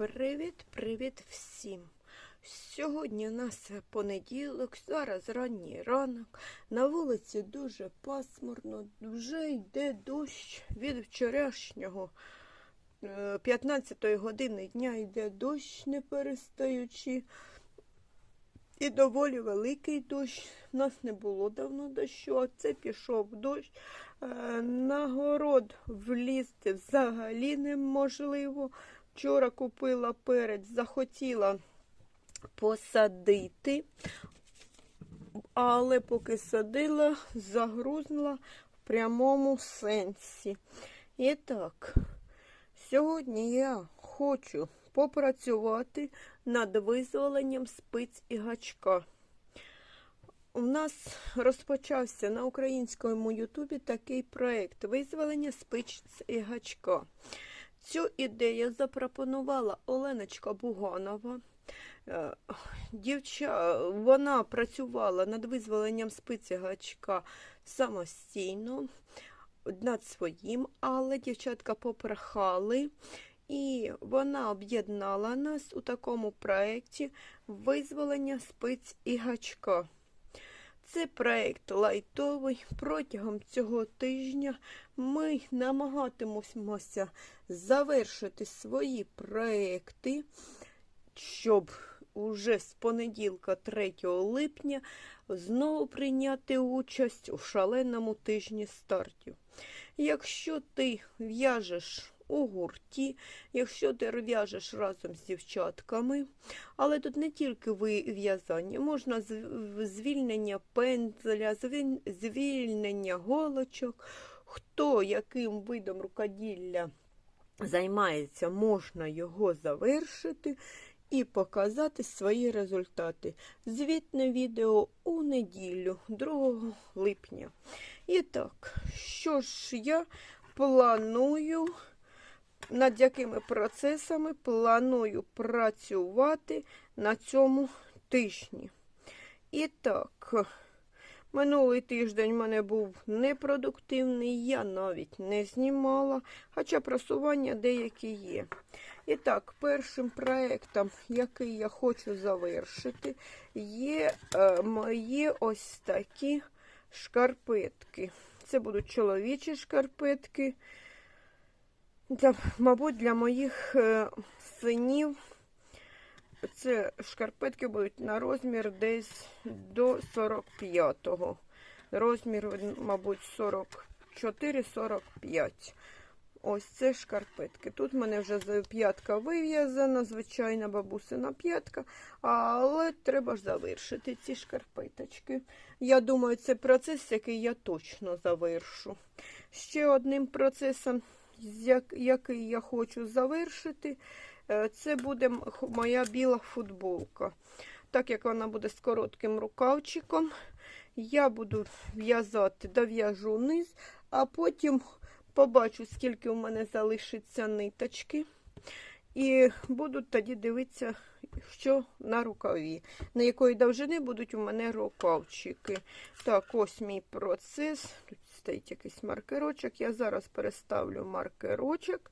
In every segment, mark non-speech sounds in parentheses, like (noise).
Привіт-привіт всім! Сьогодні у нас понеділок, зараз ранній ранок. На вулиці дуже пасмурно, вже йде дощ від вчорашнього. 15-ї години дня йде дощ не перестаючи. І доволі великий дощ. У нас не було давно дощу, а це пішов дощ. Е, На город влізти взагалі неможливо. Вчора купила перець, захотіла посадити, але поки садила, загрузла в прямому сенсі. І так, сьогодні я хочу попрацювати над визволенням спиць і гачка. У нас розпочався на українському Ютубі такий проєкт визволення спиць і гачка. Цю ідею запропонувала Оленочка Буганова. Е, Дівча, вона працювала над визволенням спиці самостійно, над своїм, але дівчатка попрохали, і вона об'єднала нас у такому проєкті визволення спиць і гачка. Це проєкт лайтовий. Протягом цього тижня ми намагатимемося завершити свої проєкти, щоб уже з понеділка, 3 липня, знову прийняти участь у шаленому тижні стартів. Якщо ти в'яжеш у гурті, якщо ти в'яжеш разом з дівчатками, але тут не тільки в'язання, можна звільнення пензеля, звільнення голочок, хто яким видом рукоділля займається, можна його завершити і показати свої результати. Звітне відео у неділю, 2 липня. І так, що ж я планую, над якими процесами планую працювати на цьому тижні. І так, минулий тиждень в мене був непродуктивний, я навіть не знімала, хоча просування деякі є. І так, першим проєктом, який я хочу завершити, є е, мої ось такі шкарпетки. Це будуть чоловічі шкарпетки. Для, мабуть, для моїх е, синів це шкарпетки будуть на розмір десь до 45-го. Розмір, мабуть, 44-45. Ось це шкарпетки. Тут в мене вже п'ятка вив'язана, звичайна бабусина п'ятка, але треба ж завершити ці шкарпеточки. Я думаю, це процес, який я точно завершу. Ще одним процесом, який я хочу завершити, це буде моя біла футболка. Так як вона буде з коротким рукавчиком, я буду в'язати, дов'яжу низ, а потім побачу, скільки у мене залишиться ниточки. І буду тоді дивитися, що на рукаві, на якої довжини будуть у мене рукавчики. Так, ось мій процес. Тут стоїть якийсь маркерочок. Я зараз переставлю маркерочок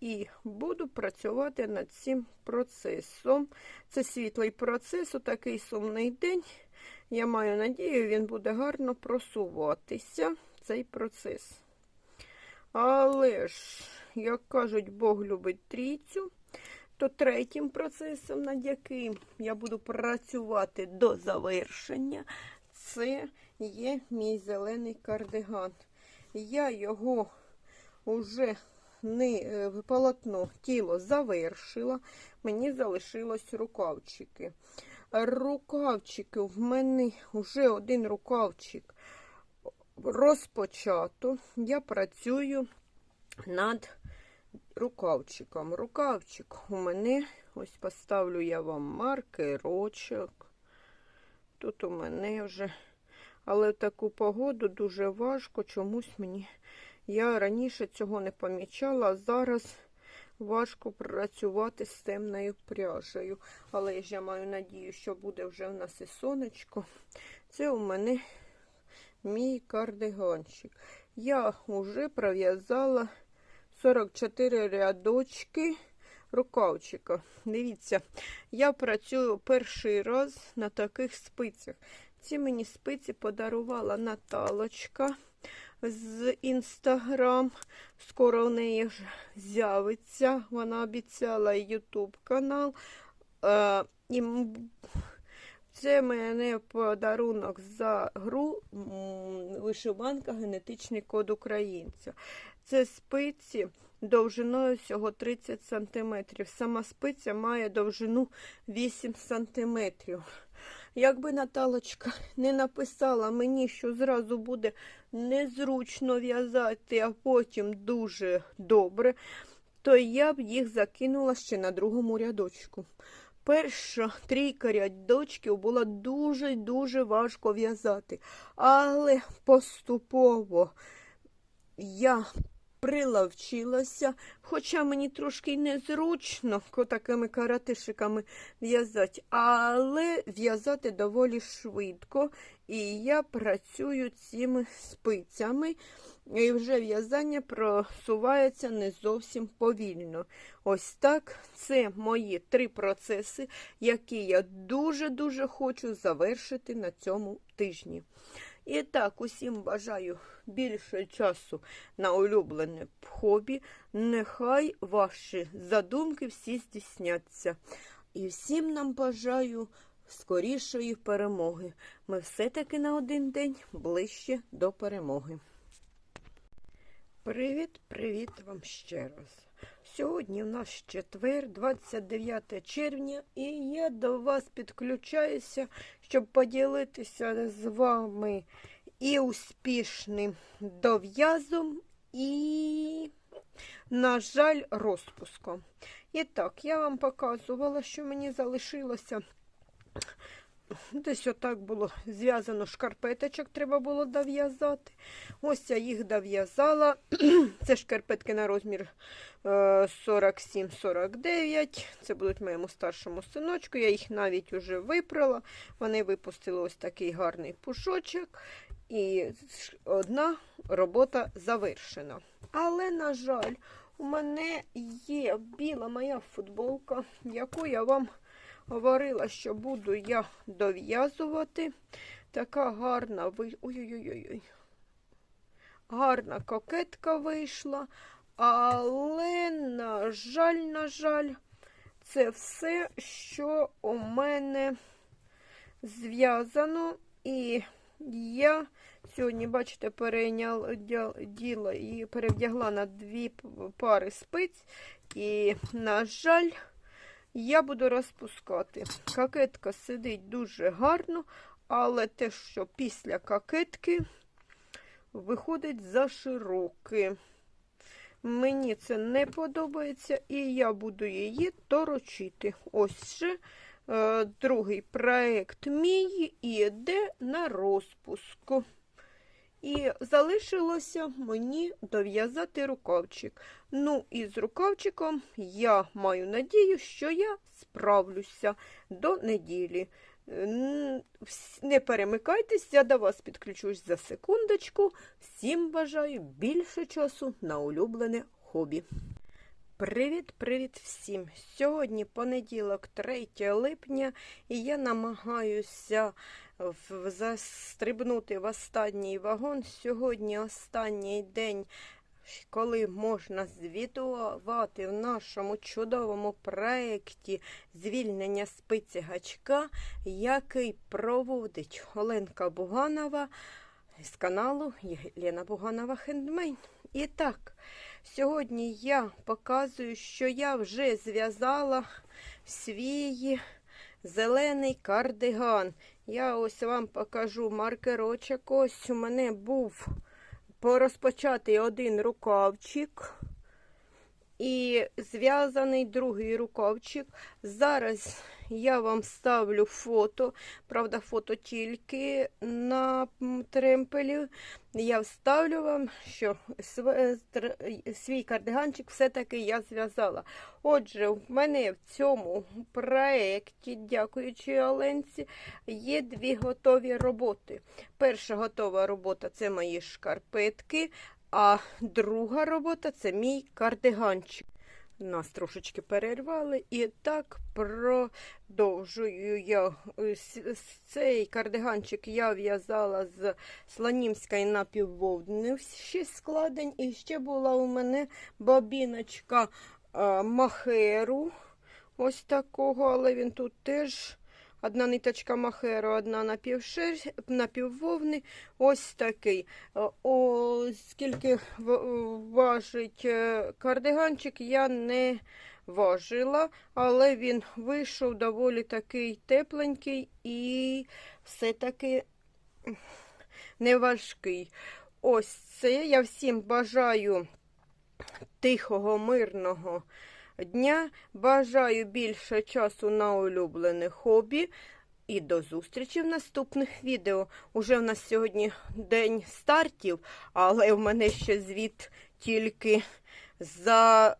і буду працювати над цим процесом. Це світлий процес, отакий сумний день. Я маю надію, він буде гарно просуватися, цей процес. Але ж, як кажуть, Бог любить трійцю, то третім процесом, над яким я буду працювати до завершення, це є мій зелений кардиган. Я його вже не полотно тіло завершила, мені залишилось рукавчики. Рукавчики в мене вже один рукавчик розпочато. Я працюю над рукавчиком. Рукавчик у мене, ось поставлю я вам маркерочок. Тут у мене вже, але таку погоду дуже важко, чомусь мені. Я раніше цього не помічала, а зараз важко працювати з темною пряжею. Але ж я маю надію, що буде вже в нас і сонечко. Це у мене мій кардиганчик. Я вже пров'язала 44 рядочки рукавчика. Дивіться, я працюю перший раз на таких спицях. Ці мені спиці подарувала Наталочка з інстаграм. Скоро у неї ж з'явиться. Вона обіцяла Ютуб канал. Е, це мене подарунок за гру вишиванка генетичний код українця. Це спиці довжиною всього 30 см. Сама спиця має довжину 8 см. Якби Наталочка не написала мені, що зразу буде незручно в'язати, а потім дуже добре, то я б їх закинула ще на другому рядочку. Перша трійка рядочків була дуже-дуже важко в'язати, але поступово я прилавчилася, хоча мені трошки незручно такими каратишиками в'язати, але в'язати доволі швидко. І я працюю цими спицями, і вже в'язання просувається не зовсім повільно. Ось так. Це мої три процеси, які я дуже-дуже хочу завершити на цьому тижні. І так, усім бажаю більше часу на улюблене хобі. Нехай ваші задумки всі здійсняться. І всім нам бажаю скорішої перемоги. Ми все-таки на один день ближче до перемоги. Привіт, привіт вам ще раз. Сьогодні у нас четвер, 29 червня, і я до вас підключаюся, щоб поділитися з вами і успішним дов'язом, і, на жаль, розпуском. І так, я вам показувала, що мені залишилося. Десь отак було зв'язано шкарпеточок, треба було дов'язати. Ось я їх дов'язала. (clears throat) Це шкарпетки на розмір е, 47-49. Це будуть моєму старшому синочку. Я їх навіть уже випрала. Вони випустили ось такий гарний пушочок. І одна робота завершена. Але, на жаль, у мене є біла моя футболка, яку я вам говорила, що буду я дов'язувати. Така гарна ви... Ой-ой-ой. Гарна кокетка вийшла. Але, на жаль, на жаль, це все, що у мене зв'язано. І я сьогодні, бачите, перейняла діло і перевдягла на дві пари спиць. І, на жаль, я буду розпускати. Какетка сидить дуже гарно, але те, що після какетки виходить за широке. Мені це не подобається, і я буду її торочити. Ось ще е, другий проект мій іде на розпуску. І залишилося мені дов'язати рукавчик. Ну, і з рукавчиком я маю надію, що я справлюся до неділі. Не перемикайтесь, я до вас підключусь за секундочку. Всім бажаю більше часу на улюблене хобі. Привіт-привіт всім! Сьогодні понеділок, 3 липня, і я намагаюся застрибнути в останній вагон. Сьогодні останній день, коли можна звітувати в нашому чудовому проєкті звільнення спиці гачка, який проводить Оленка Буганова з каналу Єлена Буганова Хендмейн. І так, сьогодні я показую, що я вже зв'язала свій зелений кардиган. Я ось вам покажу маркерочок. Ось у мене був порозпочатий один рукавчик і зв'язаний другий рукавчик. Зараз я вам ставлю фото. Правда, фото тільки на тремпелі. Я вставлю вам, що свій кардиганчик все-таки я зв'язала. Отже, в мене в цьому проєкті, дякуючи Оленці, є дві готові роботи. Перша готова робота це мої шкарпетки, а друга робота це мій кардиганчик. Нас трошечки перервали. І так продовжую я. Цей кардиганчик я в'язала з слонімської напіввовни. Шість складень. І ще була у мене бабіночка е, махеру. Ось такого, але він тут теж. Одна ниточка махеру, одна напівшер... напіввовни. Ось такий. Е, О, скільки важить е, кардиганчик, я не важила, але він вийшов доволі такий тепленький і все-таки не важкий. Ось це. Я всім бажаю тихого, мирного дня. Бажаю більше часу на улюблене хобі. І до зустрічі в наступних відео. Уже в нас сьогодні день стартів, але в мене ще звіт тільки за,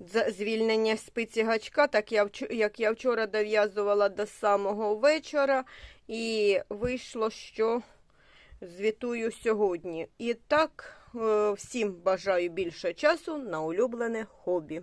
за звільнення спиці гачка, так я, як я вчора дов'язувала до самого вечора, і вийшло, що звітую сьогодні. І так, е, всім бажаю більше часу на улюблене хобі.